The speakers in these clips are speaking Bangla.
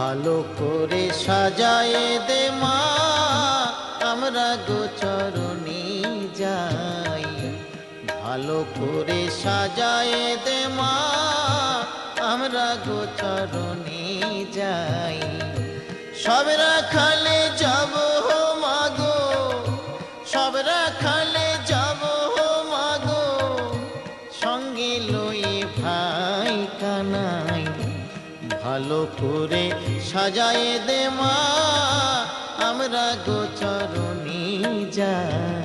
ভালো করে সাজায় দে মা, আমরা গোচরণে যাই। ভালো করে সাজায় দে মা, আমরা গোচরণে যাই। সব রাখালে যাব মাগো সব রাখালে যাব মাগো সঙ্গে লই ভাই কানাই ভালো করে সাজায় দে মা আমরা গোচরণী যাই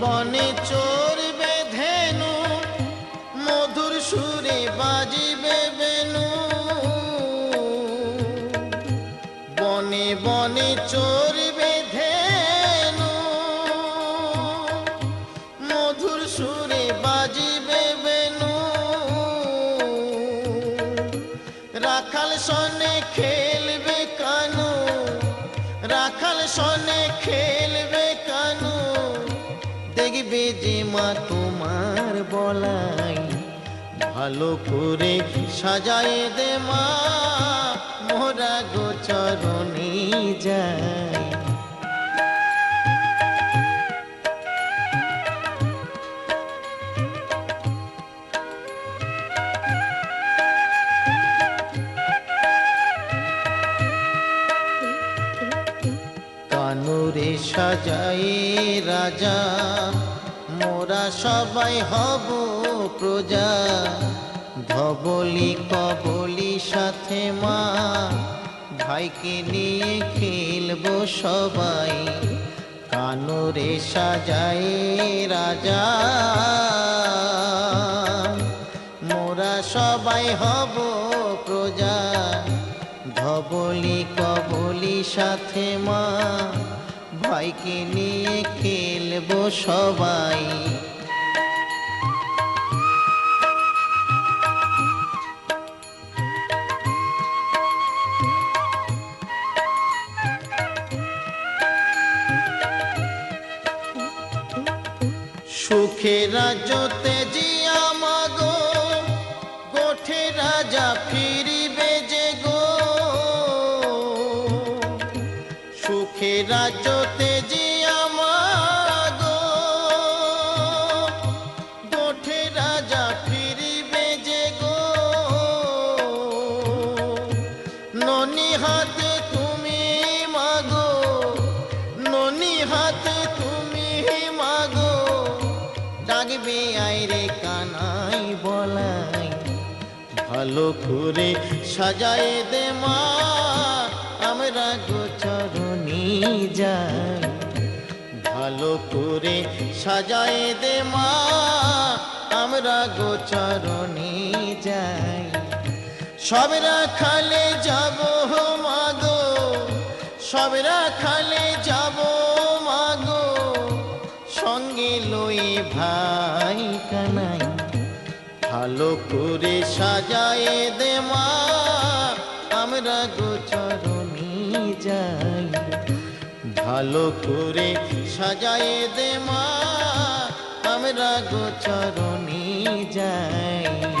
বনে চড়বে ধেনু মধুর সুরে বাজিবে বেনু। বনে বনে চড়বে ধেনু মধুর সুরে বাজিবে বেনু। রাখাল সনে খেলবে কানু, রাখাল সনে খেলবে কানু। দেখবে যে মা তোমার বলাই ভালো করে সাজায় দে মা মোরা গোচরণে যায় সাজাই রাজা, মোরা সবাই হব প্রজা। ধবলি কবলি সাথে মা, ভাইকে নিয়ে খেলব সবাই। কানুরে সাজাই রাজা। মোরা সবাই হব প্রজা। ধবলি কবলি সাথে মা ভাইকে নিয়ে খেলব সবাই। সুখে রাজতে ননি হাতে তুমি মাগো, ননি হাতে তুমি মাগো। কানাই বলাই, ভালো করে সাজায় দে মা, আমরা গোচরণে যাই। ভালো করে সাজায় দে মা, আমরা গোচরণে যাই। সব রাখালে যাব মাগো সব রাখালে যাব মাগো, সঙ্গে লই ভাই কানাই, ভালো করে সাজায় দে মা, আমরা গোচরণে যাই। ভালো করে সাজায় দে মা, আমরা গোচরণে যাই।